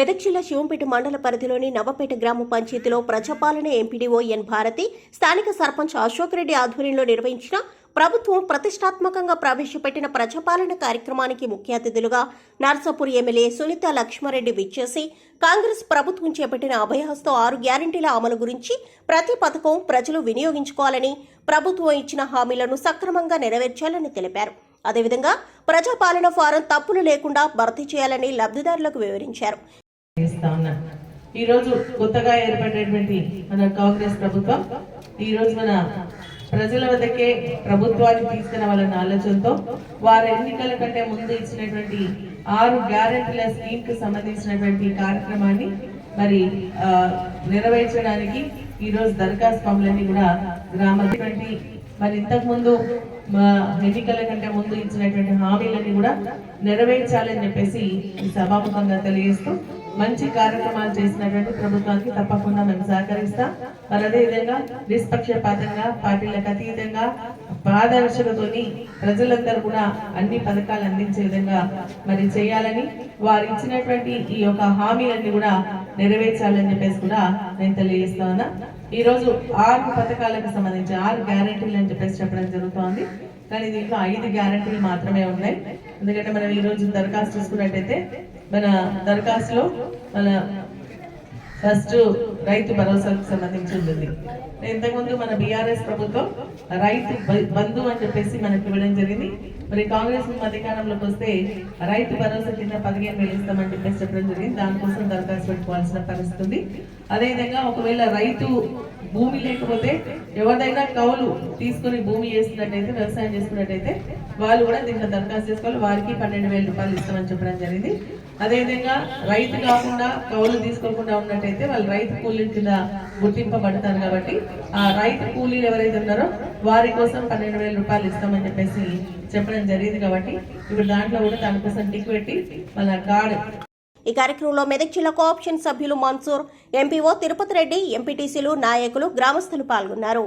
మెదక్ జిల్లా శివంపేట మండల పరిధిలోని నవపేట గ్రామ పంచాయతీలో ప్రజాపాలన ఎంపీడీఓ ఎన్ భారతి స్థానిక సర్పంచ్ అశోక్ రెడ్డి ఆధ్వర్యంలో నిర్వహించిన ప్రభుత్వం ప్రతిష్టాత్మకంగా ప్రవేశపెట్టిన ప్రజాపాలన కార్యక్రమానికి ముఖ్య అతిథులుగా నర్సాపూర్ ఎమ్మెల్యే సునీత లక్ష్మారెడ్డి విచ్చేసి కాంగ్రెస్ ప్రభుత్వం చేపట్టిన అభయహస్తో ఆరు గ్యారంటీల అమలు గురించి ప్రతి పథకం ప్రజలు వినియోగించుకోవాలని ప్రభుత్వం ఇచ్చిన హామీలను సక్రమంగా నెరవేర్చాలని తెలిపారు. అదేవిధంగా ప్రజాపాలన ఫారం తప్పులు లేకుండా భర్తీ చేయాలని లబ్ధిదారులకు వివరించారు. చేస్తా ఉన్నా. ఈ రోజు కొత్తగా ఏర్పడినటువంటి మన కాంగ్రెస్ ప్రభుత్వం ఈ రోజు మన ప్రజల వద్దకే ప్రభుత్వాన్ని తీసుకురావాలన్న ఆలోచనతో వారు ఎన్నికల కంటే ముందు ఇచ్చినటువంటి ఆరు గ్యారెంటీల స్కీమ్కు సంబంధించినటువంటి కార్యక్రమాన్ని మరి ఆ, నెరవేర్చడానికి ఈ రోజు దరఖాస్తు పనులన్నీ కూడా గ్రామాలటువంటి మరి ఇంతకు ముందు మా ఎన్నికల కంటే ముందు ఇచ్చినటువంటి హామీలన్నీ కూడా నెరవేర్చాలని చెప్పేసి సభాముఖంగా తెలియజేస్తూ మంచి కార్యక్రమాలు చేసినటువంటి ప్రభుత్వానికి తప్పకుండా మేము సహకరిస్తాం. మరి అదే విధంగా నిష్పక్షపాతంగా పార్టీలకు అతీతంగా పారదర్శకతోని ప్రజలందరూ కూడా అన్ని పథకాలు అందించే విధంగా మరి చేయాలని వారు ఇచ్చినటువంటి ఈ యొక్క హామీలన్నీ కూడా నెరవేర్చాలని చెప్పేసి కూడా నేను తెలియజేస్తా ఉన్నా. ఈ రోజు ఆరు పథకాలకు సంబంధించి ఆరు గ్యారెంటీలు అని చెప్పేసి చెప్పడం జరుగుతోంది. కానీ దీంట్లో ఐదు గ్యారెంటీలు మాత్రమే ఉన్నాయి. ఎందుకంటే మనం ఈ రోజు దరఖాస్తు చూసుకున్నట్టయితే మన దరఖాస్తులో మన ఫస్ట్ రైతు భరోసాకు సంబంధించి ఉంటుంది. ఇంతకుముందు మన బీఆర్ఎస్ ప్రభుత్వం రైతు బంధు అని చెప్పేసి మనకి ఇవ్వడం జరిగింది. మరి కాంగ్రెస్ అధికారంలోకి వస్తే రైతు భరోసా కింద పదిహేను వేలు ఇస్తామని చెప్పేసి చెప్పడం జరిగింది. దానికోసం దరఖాస్తు పెట్టుకోవాల్సిన పరిస్థితి ఉంది. అదేవిధంగా ఒకవేళ రైతు భూమి లేకపోతే ఎవరిదైనా కౌలు తీసుకొని భూమి చేస్తున్నట్టయితే వ్యవసాయం చేస్తున్నట్టయితే వాళ్ళు కూడా దీంట్లో దరఖాస్తు చేసుకోవాలి. వారికి పన్నెండు వేల రూపాయలు ఇస్తామని చెప్పడం జరిగింది. అదేవిధంగా రైతు కాకుండా కౌలు తీసుకోకుండా ఉన్నట్టయితే వాళ్ళు రైతు కూలీల కింద గుర్తింపబడతారు కాబట్టి ఆ రైతు కూలీలు ఎవరైతే ఉన్నారో వారి కోసం పన్నెండు వేల రూపాయలు ఇస్తామని చెప్పేసి చెప్పడం జరిగింది కాబట్టి ఇప్పుడు దాంట్లో కూడా దానికోసం టిక్ పెట్టి వాళ్ళ కార్డు. ఈ కార్యక్రమంలో మెదక్ జిల్లా కోఆప్షన్ సభ్యులు మన్సూర్ ఎంపీఓ తిరుపతి రెడ్డి ఎంపీటీసీలు నాయకులు గ్రామస్తులు పాల్గొన్నారు.